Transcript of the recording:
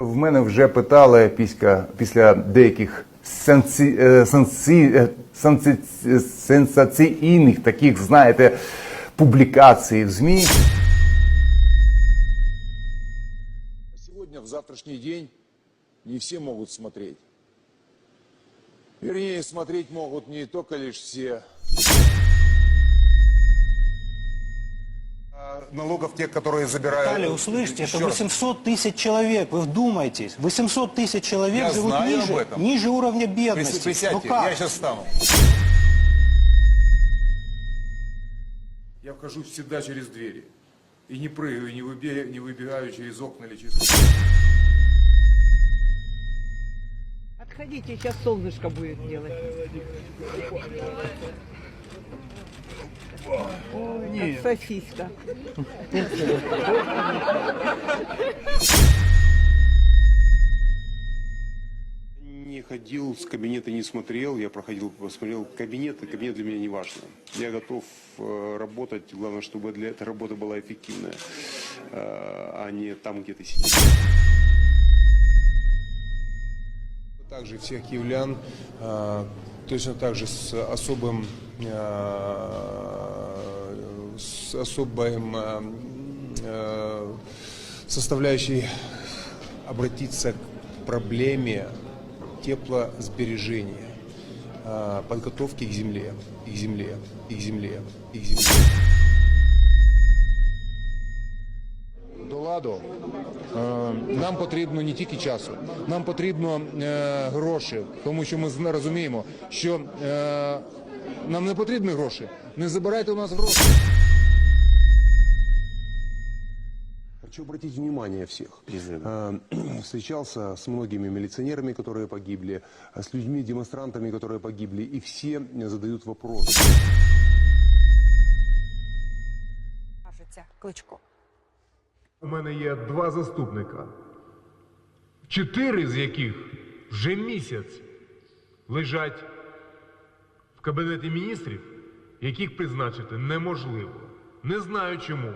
в мене вже питали після, після деяких сенсі, е, сенсі, е, сенсі, сенсаційних таких, знаєте, публікацій в ЗМІ. Сегодня, в завтрашний день, не все могут смотреть. Вернее, смотреть могут не только лишь все. Налогов тех, которые забирают. Виталий, услышьте, Еще это раз. 800 тысяч человек, вы вдумайтесь. 800 тысяч человек Я живут знаю ниже, об этом. ниже уровня Прис- бедности. Присядьте, ну как? я сейчас встану. Я вхожу всегда через двери. И не прыгаю, не выбегаю, не выбегаю через окна или через... Отходите, сейчас солнышко будет делать. Сосиска. Не ходил, с кабинета не смотрел, я проходил, посмотрел кабинет, и кабинет для меня не важно. Я готов э, работать, главное, чтобы для этой работы была эффективная, э, а не там, где ты сидишь. Также всех киевлян э, точно так же с особым с особым э, э, составляющей обратиться к проблеме теплосбережения, э, подготовки к земле, и к земле, и к земле, и к земле. до ладу. Е, Нам потрібно не тільки часу, нам потрібно е, гроші, тому що ми зна- розуміємо, що е, нам не потрібні гроші. Не забирайте у нас гроші. Хочу обратить внимание всех. Э, Встречался с многими милиционерами, которые погибли, э, с людьми, демонстрантами, которые погибли, и все задают вопрос. кажеться Кличко. У мене є два заступника, чотири з яких вже місяць лежать в кабінеті міністрів, яких призначити неможливо. Не знаю чому.